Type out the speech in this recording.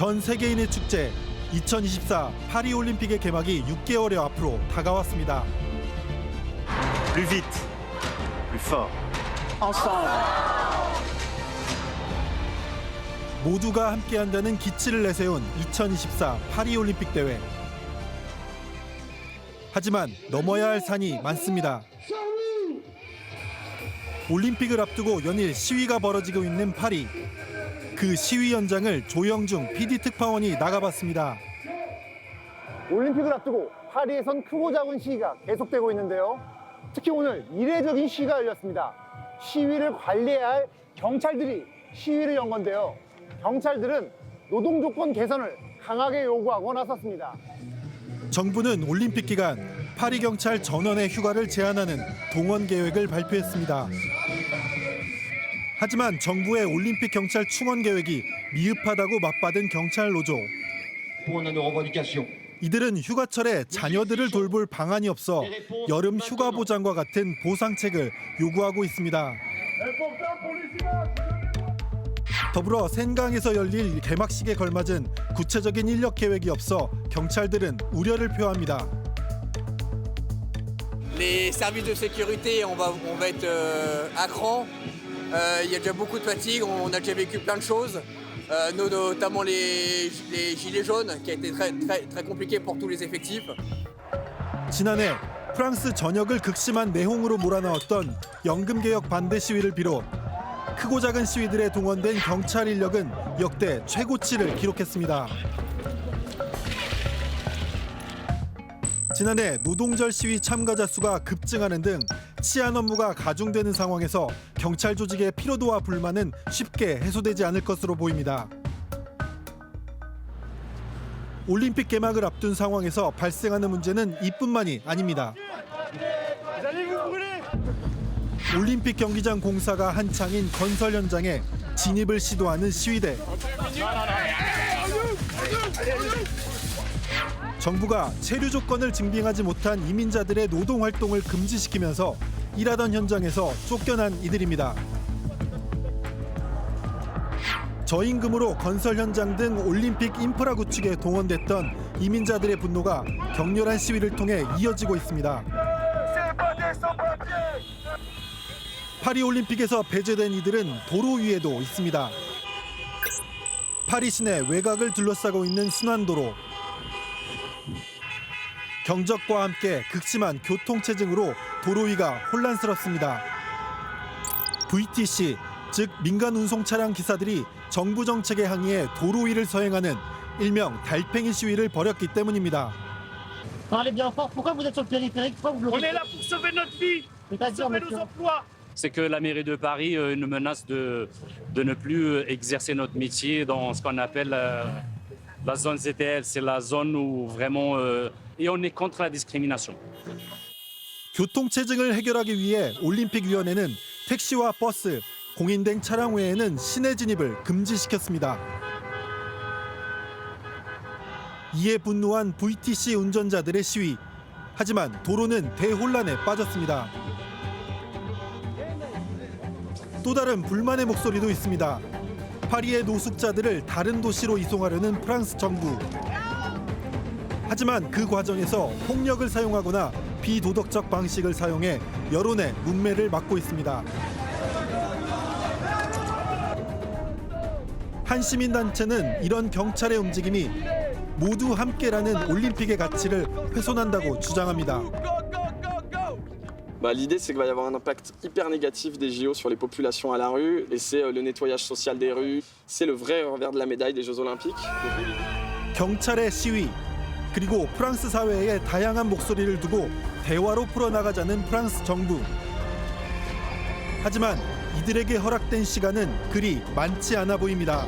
전 세계인의 축제 2024 파리 올림픽의 개막이 6개월여 앞으로 다가왔습니다. Plus vite, plus fort. 모두가 함께한다는 기치를 내세운 2024 파리 올림픽 대회. 하지만 넘어야 할 산이 많습니다. 올림픽을 앞두고 연일 시위가 벌어지고 있는 파리. 그 시위 현장을 조영중 PD 특파원이 나가봤습니다. 올림픽을 앞두고 파리에선 크고 작은 시위가 계속되고 있는데요. 특히 오늘 이례적인 시위가 열렸습니다. 시위를 관리해야 할 경찰들이 시위를 연 건데요. 경찰들은 노동 조건 개선을 강하게 요구하고 나섰습니다. 정부는 올림픽 기간 파리 경찰 전원의 휴가를 제한하는 동원 계획을 발표했습니다. 하지만 정부의 올림픽 경찰 충원 계획이 미흡하다고 맞받은 경찰 노조. 이들은 휴가철에 자녀들을 돌볼 방안이 없어 여름 휴가 보장과 같은 보상책을 요구하고 있습니다. 더불어 센강에서 열릴 개막식에 걸맞은 구체적인 인력 계획이 없어 경찰들은 우려를 표합니다. Les services de sécurité, on va, on va être euh, à cran. Euh, Il y a déjà beaucoup de fatigue, on a déjà vécu plein de choses, Euh, no- notamment les, les gilets jaunes, qui a été très, très, très compliqué pour tous les effectifs. 지난해 프랑스 전역을 극심한 내홍으로 몰아넣었던 연금 개혁 반대 시위를 비롯 크고 작은 시위들에 동원된 경찰 인력은 역대 최고치를 기록했습니다. 지난해 노동절 시위 참가자 수가 급증하는 등 치안 업무가 가중되는 상황에서 경찰 조직의 피로도와 불만은 쉽게 해소되지 않을 것으로 보입니다. 올림픽 개막을 앞둔 상황에서 발생하는 문제는 이뿐만이 아닙니다. 올림픽 경기장 공사가 한창인 건설 현장에 진입을 시도하는 시위대. 정부가 체류 조건을 증빙하지 못한 이민자들의 노동 활동을 금지시키면서 일하던 현장에서 쫓겨난 이들입니다. 저임금으로 건설 현장 등 올림픽 인프라 구축에 동원됐던 이민자들의 분노가 격렬한 시위를 통해 이어지고 있습니다. 파리 올림픽에서 배제된 이들은 도로 위에도 있습니다. 파리 시내 외곽을 둘러싸고 있는 순환도로. 경적과 함께 극심한 교통체증으로 도로 위가 혼란스럽습니다. VTC, 즉 민간 운송 차량 기사들이 정부 정책에 항의해 도로 위를 서행하는 일명 달팽이 시위를 벌였기 때문입니다. C'est que la mairie de Paris euh, nous menace de, de ne plus euh, exercer notre métier dans ce qu'on appelle euh, la zone ZTL. C'est la zone où vraiment... euh, et on est contre la discrimination. 교통체증을 해결하기 위해 올림픽위원회는 택시와 버스, 공인된 차량 외에는 시내 진입을 금지시켰습니다. 이에 분노한 VTC 운전자들의 시위. 하지만 도로는 대혼란에 빠졌습니다. 또 다른 불만의 목소리도 있습니다. 파리의 노숙자들을 다른 도시로 이송하려는 프랑스 정부. 하지만 그 과정에서 폭력을 사용하거나 비도덕적 방식을 사용해 여론의 문매를 막고 있습니다. 한 시민단체는 이런 경찰의 움직임이 모두 함께라는 올림픽의 가치를 훼손한다고 주장합니다. Bah, L'idée, c'est qu'il va y avoir un impact hyper négatif des JO sur les populations à la rue, et c'est euh, le nettoyage social des rues. C'est le vrai revers de la médaille des Jeux Olympiques. 경찰의 시위 그리고 프랑스 사회의 다양한 목소리를 두고 대화로 풀어나가자는 프랑스 정부. 하지만 이들에게 허락된 시간은 그리 많지 않아 보입니다.